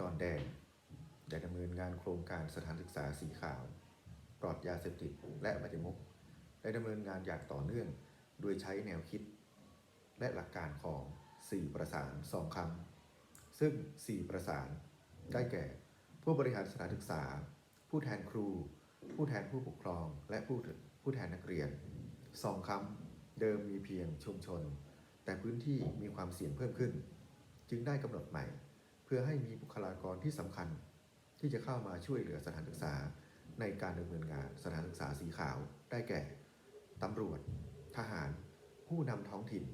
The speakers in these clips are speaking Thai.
ดอนแดงได้ดำเนินงานโครงการสถานศึกษาสีขาว ปลอดยาเสพติดและอบายมุขได้ดำเนินงานอย่างต่อเนื่อง โดยใช้แนวคิด และหลักการของ 4 ประสานสองคำซึ่ง 4 ประสาน ได้แก่ ผู้บริหารสถานศึกษา ผู้แทนครู ผู้แทนผู้ปกครอง และผู้ผู้แทนนักเรียนสองคำเดิมมีเพียงชุมชน แต่พื้นที่มีความเสี่ยงเพิ่มขึ้น จึงได้กำหนดใหม่ พื่อให้มีบุคลากรที่สำคัญ ที่จะเข้ามาช่วยเหลือสถานศึกษาในการดำเนินงานสถานศึกษาสีขาวได้แก่ตำรวจ ทหาร ผู้นำท้องถิ่น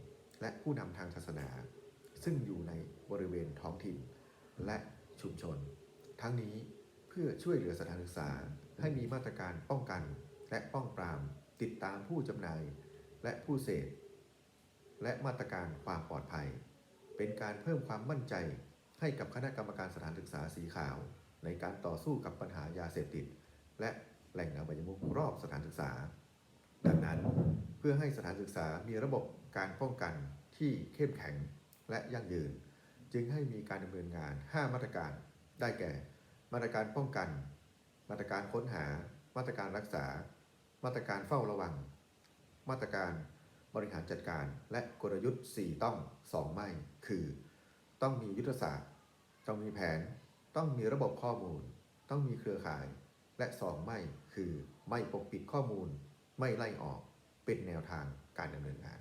และผู้นำทางศาสนา ซึ่งอยู่ในบริเวณท้องถิ่น และชุมชน ทั้งนี้เพื่อช่วยเหลือสถานศึกษาให้มีมาตรการป้องกัน และป้องปราม ติดตามผู้จำหน่าย และผู้เสพและมาตรการความปลอดภัย เป็นการเพิ่มความมั่นใจ ให้กับคณะกรรมการสถานศึกษาสีขาว ในการต่อสู้กับปัญหายาเสพติด และแหล่งอบายมุขรอบสถานศึกษา ดังนั้นเพื่อให้สถานศึกษามีระบบการป้องกันที่เข้มแข็งและยั่งยืน จึงให้มีการดำเนินงาน 5 มาตรการ ได้แก่ มาตรการป้องกัน มาตรการค้นหา มาตรการรักษา มาตรการเฝ้าระวัง มาตรการบริหารจัดการและกลยุทธ์ 4 ต้อง 2 ไม่ คือ ต้องมียุทธศาสตร์ ต้องมีแผน ต้องมีระบบข้อมูล ต้องมีเครือข่าย และสองไม่คือไม่ปกปิดข้อมูล ไม่ไล่ออก เป็นแนวทางการดำเนินงาน